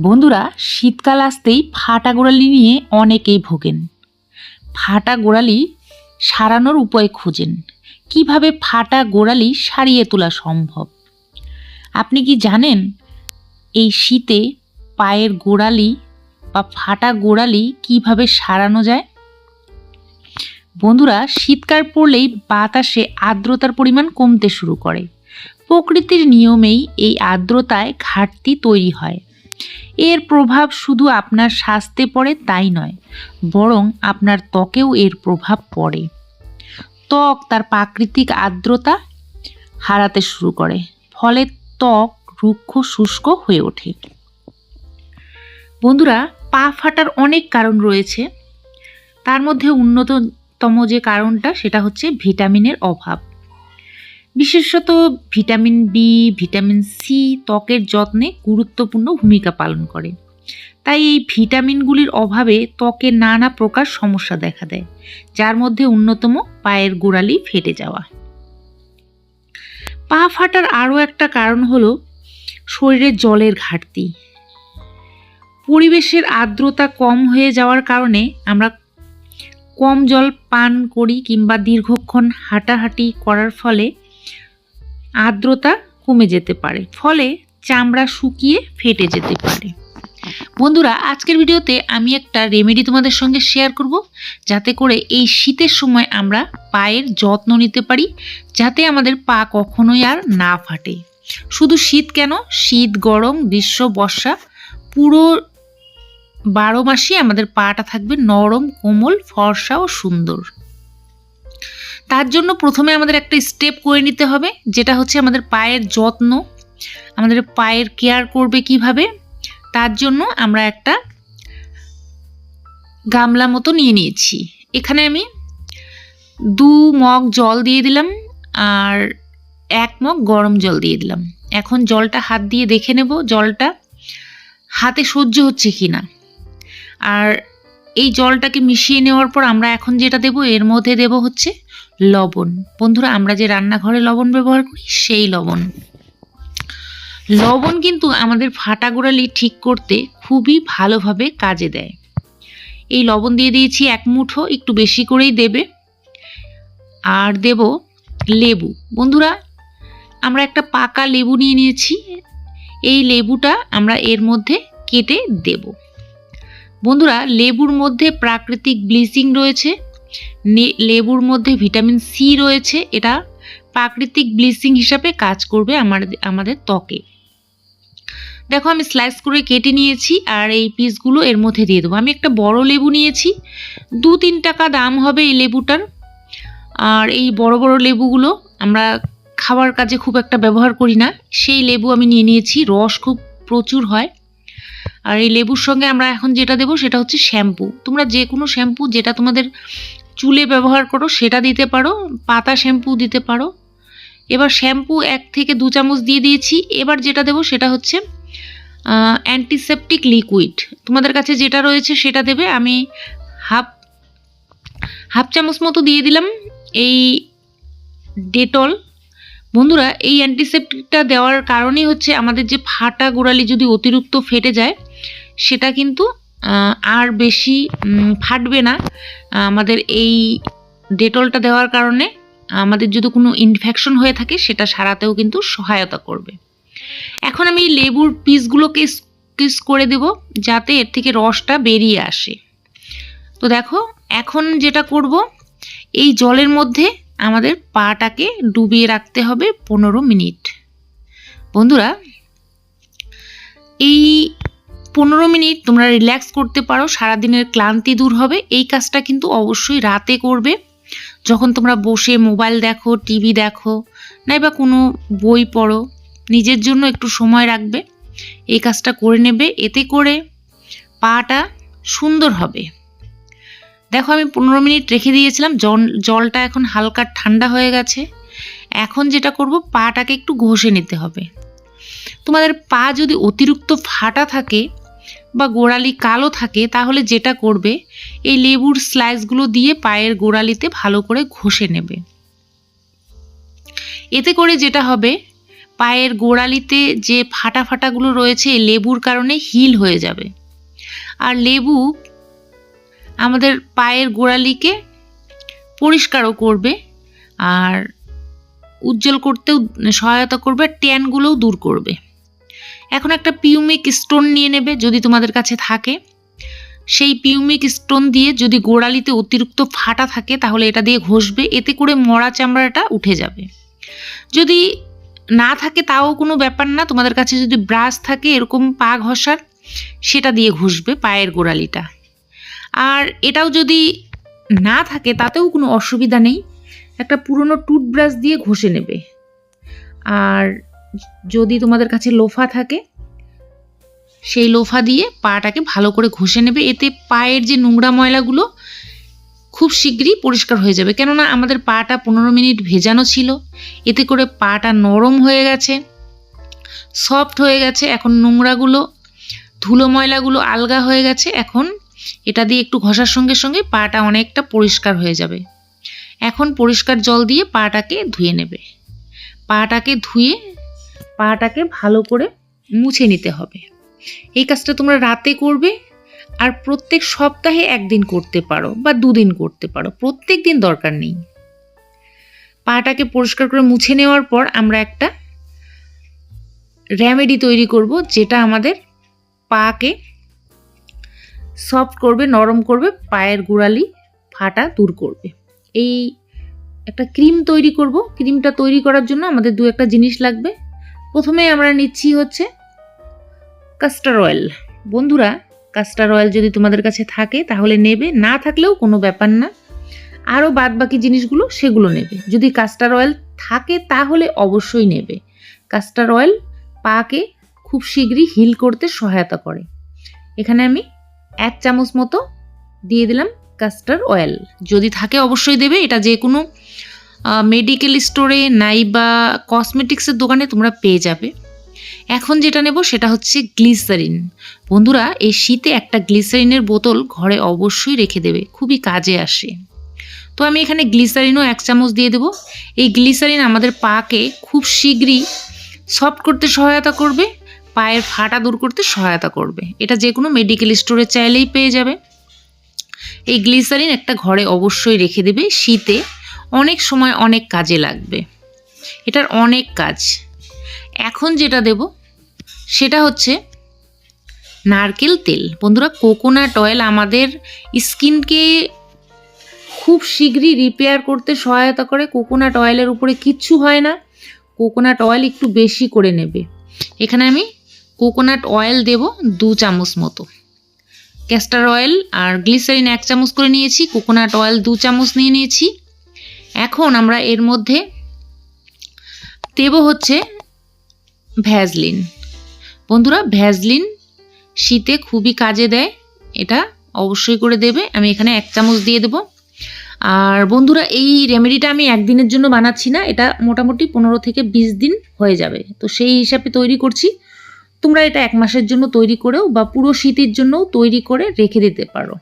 বন্ধুরা, শীতকাল আসতেই ফাটা গোড়ালি নিয়ে অনেকেই ভোগেন। ফাটা গোড়ালি সারানোর উপায় খোঁজেন। কীভাবে ফাটা গোড়ালি সারিয়ে তোলা সম্ভব? আপনি কি জানেন, এই শীতে পায়ের গোড়ালি বা ফাটা গোড়ালি কীভাবে সারানো যায়? বন্ধুরা, শীতকাল পড়লেই বাতাসে আর্দ্রতার পরিমাণ কমতে শুরু করে। প্রকৃতির নিয়মেই এই আর্দ্রতায় ঘাটতি তৈরি হয়। এর প্রভাব শুধু আপনার স্বাস্থ্যে পড়ে তাই নয়, বরং আপনার ত্বকেও এর প্রভাব পড়ে। ত্বক তার প্রাকৃতিক আর্দ্রতা হারাতে শুরু করে, ফলে ত্বক রুক্ষ, শুষ্ক হয়ে ওঠে। বন্ধুরা, পা ফাটার অনেক কারণ রয়েছে। তার মধ্যে উন্নততম যে কারণটা, সেটা হচ্ছে ভিটামিনের অভাব। বিশেষত ভিটামিন বি ভিটামিন সি ত্বকের যত্নে গুরুত্বপূর্ণ ভূমিকা পালন করে। তাই এই ভিটামিনগুলির অভাবে ত্বকে নানা প্রকার সমস্যা দেখা দেয়, যার মধ্যে অন্যতম পায়ের গোড়ালি ফেটে যাওয়া। পা ফাটার আরও একটা কারণ হলো শরীরে জলের ঘাটতি। পরিবেশের আর্দ্রতা কম হয়ে যাওয়ার কারণে আমরা কম জল পান করি কিংবা দীর্ঘক্ষণ হাঁটাহাঁটি করার ফলে আর্দ্রতা কমে যেতে পারে, ফলে চামড়া শুকিয়ে ফেটে যেতে পারে। বন্ধুরা, আজকের ভিডিওতে আমি একটা রেমেডি তোমাদের সঙ্গে শেয়ার করব, যাতে করে এই শীতের সময় আমরা পায়ের যত্ন নিতে পারি, যাতে আমাদের পা কখনোই আর না ফাটে। শুধু শীত কেন? শীত, গরম, গ্রীষ্ম, বর্ষা, পুরো বারো মাসই আমাদের পাটা থাকবে নরম, কোমল, ফর্সা ও সুন্দর। তার জন্য প্রথমে আমাদের একটা স্টেপ করে নিতে হবে, যেটা হচ্ছে আমাদের পায়ের যত্ন। আমাদের পায়ের কেয়ার করবে কীভাবে? তার জন্য আমরা একটা গামলা মতো নিয়ে নিয়েছি। এখানে আমি দু মগ জল দিয়ে দিলাম আর এক মগ গরম জল দিয়ে দিলাম। এখন জলটা হাত দিয়ে দেখে নেব, জলটা হাতে সহ্য হচ্ছে কি না আর এই জলটাকে মিশিয়ে নেওয়ার পর আমরা এখন যেটা দেব, এর মধ্যে দেব হচ্ছে লবণ। বন্ধুরা, আমরা যে রান্নাঘরে লবণ ব্যবহার করি, সেই লবণ। লবণ কিন্তু আমাদের ফাটা গোড়ালি ঠিক করতে খুবই ভালোভাবে কাজে দেয়। এই লবণ দিয়ে দিয়েছি এক মুঠো, একটু বেশি করেই দেবে। আর দেব লেবু। বন্ধুরা, আমরা একটা পাকা লেবু নিয়ে নিয়েছি। এই লেবুটা আমরা এর মধ্যে কেটে দেব। বন্ধুরা, লেবুর মধ্যে প্রাকৃতিক ব্লিচিং রয়েছে লেবুর মধ্যে ভিটামিন সি রয়েছে, এটা প্রাকৃতিক ব্লিচিং হিসাবে কাজ করবে আমাদের আমাদের ত্বকে। দেখো, আমি স্লাইস করে কেটে নিয়েছি আর এই পিসগুলো এর মধ্যে দিয়ে দেবো। আমি একটা বড় লেবু নিয়েছি, দু তিন টাকা দাম হবে এই লেবুটার। আর এই বড় বড় লেবুগুলো আমরা খাবার কাজে খুব একটা ব্যবহার করি না। সেই লেবু আমি নিয়ে নিয়েছি, রস খুব প্রচুর হয়। আর এই লেবুর সঙ্গে আমরা এখন যেটা দেবো সেটা হচ্ছে শ্যাম্পু। তোমরা যে কোনো শ্যাম্পু যেটা তোমাদের চুলে ব্যবহার করো সেটা দিতে পারো, পাতা শ্যাম্পু দিতে পারো। এবার শ্যাম্পু এক থেকে দু চামচ দিয়ে দিয়েছি। এবার যেটা দেবো সেটা হচ্ছে অ্যান্টিসেপটিক লিকুইড তোমাদের কাছে যেটা রয়েছে সেটা দেবে। আমি হাফ হাফ চামচ মতো দিয়ে দিলাম এই ডেটল। বন্ধুরা, এই অ্যান্টিসেপটিকটা দেওয়ার কারণেই হচ্ছে আমাদের যে ফাটা গোড়ালি যদি অতিরিক্ত ফেটে যায় সেটা কিন্তু আর বেশি ফাটবে না। আমাদের এই ডেটলটা দেওয়ার কারণে আমাদের যদি কোনো ইনফেকশন হয়ে থাকে, সেটা সারাতেও কিন্তু সহায়তা করবে। এখন আমি লেবুর পিসগুলোকে কিস করে দেব, যাতে এর থেকে রসটা বেরিয়ে আসে। তো দেখো, এখন যেটা করব, এই জলের মধ্যে আমাদের পাটাকে ডুবিয়ে রাখতে হবে পনেরো মিনিট। বন্ধুরা, এই পনেরো মিনিট তোমরা রিল্যাক্স করতে পারো, সারাদিনের ক্লান্তি দূর হবে। এই কাজটা কিন্তু অবশ্যই রাতে করবে। যখন তোমরা বসে মোবাইল দেখো টিভি দেখো নাই বা কোনো বই পড়ো, নিজের জন্য একটু সময় রাখবে। এই কাজটা করে নেবে। এতে করে পাটা সুন্দর হবে। দেখো আমি পনেরো মিনিট রেখে দিয়েছিলাম জল জলটা এখন হালকা ঠান্ডা হয়ে গেছে। এখন যেটা করব, পাটাকে একটু ঘষে নিতে হবে। তোমাদের পা যদি অতিরিক্ত ফাটা থাকে বা গোড়ালি কালো থাকে, তাহলে যেটা করবে, এই লেবুর স্লাইসগুলো দিয়ে পায়ের গোড়ালিতে ভালো করে ঘষে নেবে। এতে করে যেটা হবে, পায়ের গোড়ালিতে যে ফাটা ফাটাগুলো রয়েছে লেবুর কারণে হিল হয়ে যাবে। আর লেবু আমাদের পায়ের গোড়ালিকে পরিষ্কারও করবে, আর উজ্জ্বল করতেও সহায়তা করবে ট্যানগুলোও দূর করবে। এখন একটা পিউমিক স্টোন নিয়ে নেবে যদি তোমাদের কাছে থাকে। সেই পিউমিক স্টোন দিয়ে যদি গোড়ালিতে অতিরিক্ত ফাটা থাকে, তাহলে এটা দিয়ে ঘষবে, এতে করে মরা চামড়াটা উঠে যাবে। যদি না থাকে তাও কোনো ব্যাপার না, তোমাদের কাছে যদি ব্রাশ থাকে, এরকম পা ঘষার, সেটা দিয়ে ঘষবে পায়ের গোড়ালিটা। আর এটাও যদি না থাকে, তাতেও কোনো অসুবিধা নেই। একটা পুরনো টুথব্রাশ দিয়ে ঘষে নেবে। আর যদি তোমাদের কাছে লোফা থাকে, সেই লোফা দিয়ে পাটাকে ভালো করে ঘষে নেবে। এতে পায়ের যে নোংরা ময়লাগুলো খুব শীঘ্রই পরিষ্কার হয়ে যাবে। কেননা আমাদের পাটা পনেরো মিনিট ভেজানো ছিল। এতে করে পাটা নরম হয়ে গেছে, সফট হয়ে গেছে। এখন নোংরাগুলো, ধুলো ময়লাগুলো আলগা হয়ে গেছে। এখন এটা দিয়ে একটু ঘষার সঙ্গে সঙ্গে পাটা অনেকটা পরিষ্কার হয়ে যাবে। এখন পরিষ্কার জল দিয়ে পাটাকে ধুয়ে নেবে। পাটাকে ধুয়ে পাটাকে ভালো করে মুছে নিতে হবে। এই কাজটা তোমরা রাতে করবে আর প্রত্যেক সপ্তাহে একদিন করতে পারো বা দুদিন করতে পারো, প্রত্যেক দিন দরকার নেই। পাটাকে পরিষ্কার করে মুছে নেওয়ার পর আমরা একটা রেমেডি তৈরি করব যেটা আমাদের পাকে সফট করবে, নরম করবে, পায়ের গোড়ালি ফাটা দূর করবে। এই একটা ক্রিম তৈরি করব। ক্রিমটা তৈরি করার জন্য আমাদের দু একটা জিনিস লাগবে। প্রথমে আমরা নিচ্ছি হচ্ছে কাস্টার অয়েল বন্ধুরা কাস্টার অয়েল যদি তোমাদের কাছে থাকে, তাহলে নেবে। না থাকলেও কোনো ব্যাপার না। আরও বাদ বাকি জিনিসগুলো, সেগুলো নেবে। যদি কাস্টার অয়েল থাকে, তাহলে অবশ্যই নেবে। কাস্টার অয়েল পাকে খুব শীঘ্রই হিল করতে সহায়তা করে। এখানে আমি এক চামচ মতো দিয়ে দিলাম কাস্টার অয়েল যদি থাকে, অবশ্যই দেবে। এটা যে কোনো মেডিকেল স্টোরে নাই বা কসমেটিক্সের দোকানে তোমরা পেয়ে যাবে। এখন যেটা নেব সেটা হচ্ছে গ্লিসারিন বন্ধুরা, এই শীতে একটা গ্লিসারিনের বোতল ঘরে অবশ্যই রেখে দেবে, খুবই কাজে আসে। তো আমি এখানে গ্লিসারিনও এক চামচ দিয়ে দেবো। এই গ্লিসারিন আমাদের পাকে খুব শীঘ্রই সফট করতে সহায়তা করবে, পায়ের ফাটা দূর করতে সহায়তা করবে। এটা যে কোনো মেডিকেল স্টোরে চাইলেই পেয়ে যাবে। এই গ্লিসারিন একটা ঘরে অবশ্যই রেখে দেবে, শীতে অনেক সময় অনেক কাজে লাগবে। এটার অনেক কাজ। এখন যেটা দেব, সেটা হচ্ছে নারকেল তেল। বন্ধুরা, কোকোনাট অয়েল আমাদের স্কিনকে খুব শীঘ্রই রিপেয়ার করতে সহায়তা করে। কোকোনাট অয়েলের উপরে কিচ্ছু হয় না। কোকোনাট অয়েল একটু বেশি করে নেবে। এখানে আমি কোকোনাট অয়েল দেব দু চামচ মতো। ক্যাস্টার অয়েল আর গ্লিসারিন এক চামচ করে নিয়েছি। কোকোনাট অয়েল দু চামচ নিয়ে নিয়েছি। এখন আমরা এর মধ্যে দেব হচ্ছে ভ্যাজলিন বন্ধুরা ভ্যাজলিন শীতে খুবই কাজে দেয়, এটা অবশ্যই করে দেবে। আমি এখানে এক চামচ দিয়ে দেবো। আর বন্ধুরা, এই রেমেডিটা আমি একদিনের জন্য বানাচ্ছি না, এটা মোটামুটি পনেরো থেকে বিশ দিন হয়ে যাবে। তো সেই হিসাবে তৈরি করছি। তোমরা এটা এক মাসের জন্য তৈরি করেও বা পুরো শীতের জন্যও তৈরি করে রেখে দিতে পারো।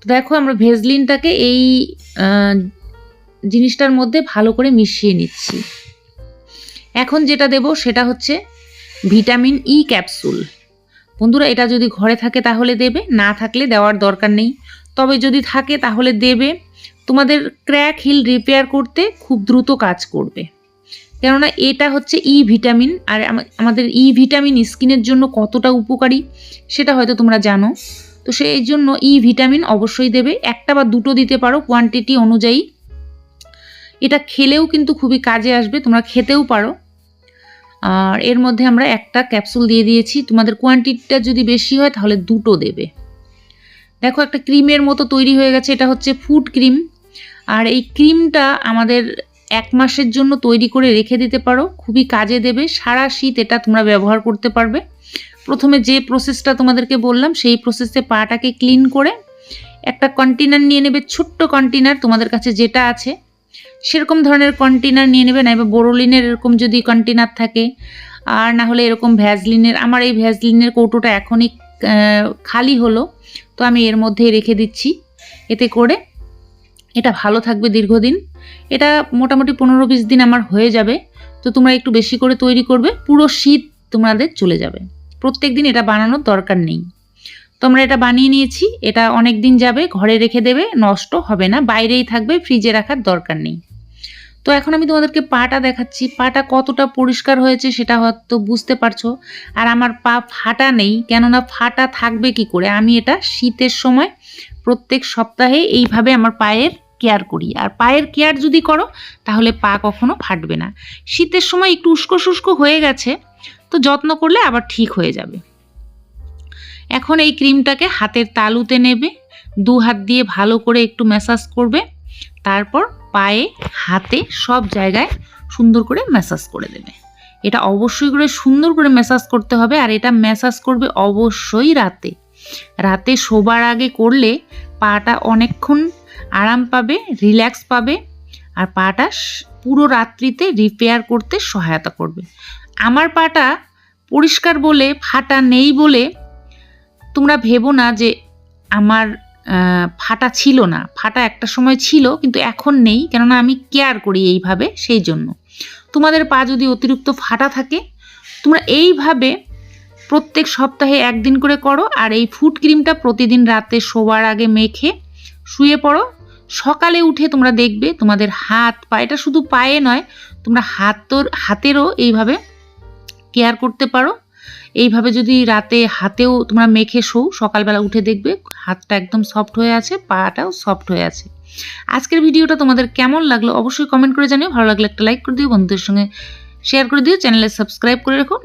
তো দেখো, আমরা ভেজলিনটাকে এই জিনিসটার মধ্যে ভালো করে মিশিয়ে নিচ্ছি। এখন যেটা দেব সেটা হচ্ছে ভিটামিন ই ক্যাপসুল। বন্ধুরা, এটা যদি ঘরে থাকে তাহলে দেবে, না থাকলে দেওয়ার দরকার নেই। তবে যদি থাকে তাহলে দেবে। তোমাদের ক্র্যাক হিল রিপেয়ার করতে খুব দ্রুত কাজ করবে। কেননা এটা হচ্ছে ই ভিটামিন, আর আমাদের ই ভিটামিন স্কিনের জন্য কতটা উপকারী সেটা হয়তো তোমরা জানো। তো সেই জন্য ই ভিটামিন অবশ্যই দেবে। একটা বা দুটো দিতে পারো কোয়ান্টিটি অনুযায়ী এটা খেলেও কিন্তু খুবই কাজে আসবে, তোমরা খেতেও পারো। আর এর মধ্যে আমরা একটা ক্যাপসুল দিয়ে দিয়েছি, তোমাদের কোয়ান্টিটিটা যদি বেশি হয় তাহলে দুটো দেবে। দেখো একটা ক্রিমের মতো তৈরি হয়ে গেছে, এটা হচ্ছে ফুড ক্রিম। আর এই ক্রিমটা আমাদের এক মাসের জন্য তৈরি করে রেখে দিতে পারো, খুবই কাজে দেবে, সারা শীত এটা তোমরা ব্যবহার করতে পারবে। প্রথমে যে প্রসেসটা তোমাদেরকে বললাম, সেই প্রসেসে পাটাকে ক্লিন করে একটা কন্টেনার নিয়ে নেবে, ছোট্ট কন্টেনার তোমাদের কাছে যেটা আছে সেরকম ধরনের কন্টেনার নিয়ে নেবে না এবার বোরোলিনের এরকম যদি কন্টেনার থাকে। আর না হলে এরকম ভ্যাজলিনের আমার এই ভ্যাজলিনের কৌটোটা এখনই খালি হলো, তো আমি এর মধ্যেই রেখে দিচ্ছি। এতে করে এটা ভালো থাকবে দীর্ঘদিন। এটা মোটামুটি পনেরো বিশ দিন আমার হয়ে যাবে। তো তোমরা একটু বেশি করে তৈরি করবে, পুরো শীত তোমাদের চলে যাবে। প্রত্যেক দিন এটা বানানোর দরকার নেই। তোমরা এটা বানিয়ে নিয়েছি, এটা অনেক দিন যাবে, ঘরে রেখে দেবে, নষ্ট হবে না, বাইরেই থাকবে ফ্রিজে রাখার দরকার নেই। তো এখন আমি তোমাদেরকে পাটা দেখাচ্ছি। পাটা কতটা পরিষ্কার হয়েছে সেটা হয়তো বুঝতে পারছ। আর আমার পা ফাটা নেই, কেননা ফাটা থাকবে কি করে? আমি এটা শীতের সময় প্রত্যেক সপ্তাহে এইভাবে আমার পায়ের কেয়ার করি। আর পায়ের কেয়ার যদি করো, তাহলে পা কখনো ফাটবে না। শীতের সময় একটু উস্কো শুষ্কো হয়ে গেছে, তো যত্ন করলে আবার ঠিক হয়ে যাবে। এখন এই ক্রিমটাকে হাতের তালুতে নেবে দু হাত দিয়ে ভালো করে একটু ম্যাসাজ করবে, তারপর পায়ে, হাতে সব জায়গায় সুন্দর করে ম্যাসাজ করে দেবে। এটা অবশ্যই করে সুন্দর করে ম্যাসাজ করতে হবে আর এটা ম্যাসাজ করবে অবশ্যই রাতে। রাতে শোবার আগে করলে পাটা অনেকক্ষণ আরাম পাবে রিল্যাক্স পাবে আর পাটা পুরো রাত্রিতে রিপেয়ার করতে সহায়তা করবে। আমার পাটা পরিষ্কার বলে, ফাটা নেই বলে তোমরা ভেবো না যে আমার ফাটা ছিল না। ফাটা একটা সময় ছিল কিন্তু এখন নেই, কেননা আমি কেয়ার করি এইভাবে সেই জন্য। তোমাদের পা যদি অতিরিক্ত ফাটা থাকে, তোমরা এইভাবে প্রত্যেক সপ্তাহে একদিন করে করো আর এই ফুড ক্রিমটা প্রতিদিন রাতে শোবার আগে মেখে শুয়ে পড়ো। সকালে উঠে তোমরা দেখবে তোমাদের হাত পা, এটা শুধু পায়ে নয়, তোমরা হাতর, হাতেরও এইভাবে কেয়ার করতে পারো। এইভাবে যদি রাতে হাতেও তোমরা মেখে শো, সকালবেলা উঠে দেখবে হাতটা একদম সফট হয়ে আছে, পাটাও সফট হয়ে আছে। আজকের ভিডিওটা তোমাদের কেমন লাগল অবশ্যই কমেন্ট করে জানিও, ভালো লাগলে একটা লাইক করে দিও, বন্ধুদের সঙ্গে শেয়ার করে দিও চ্যানেলে সাবস্ক্রাইব করে রাখো।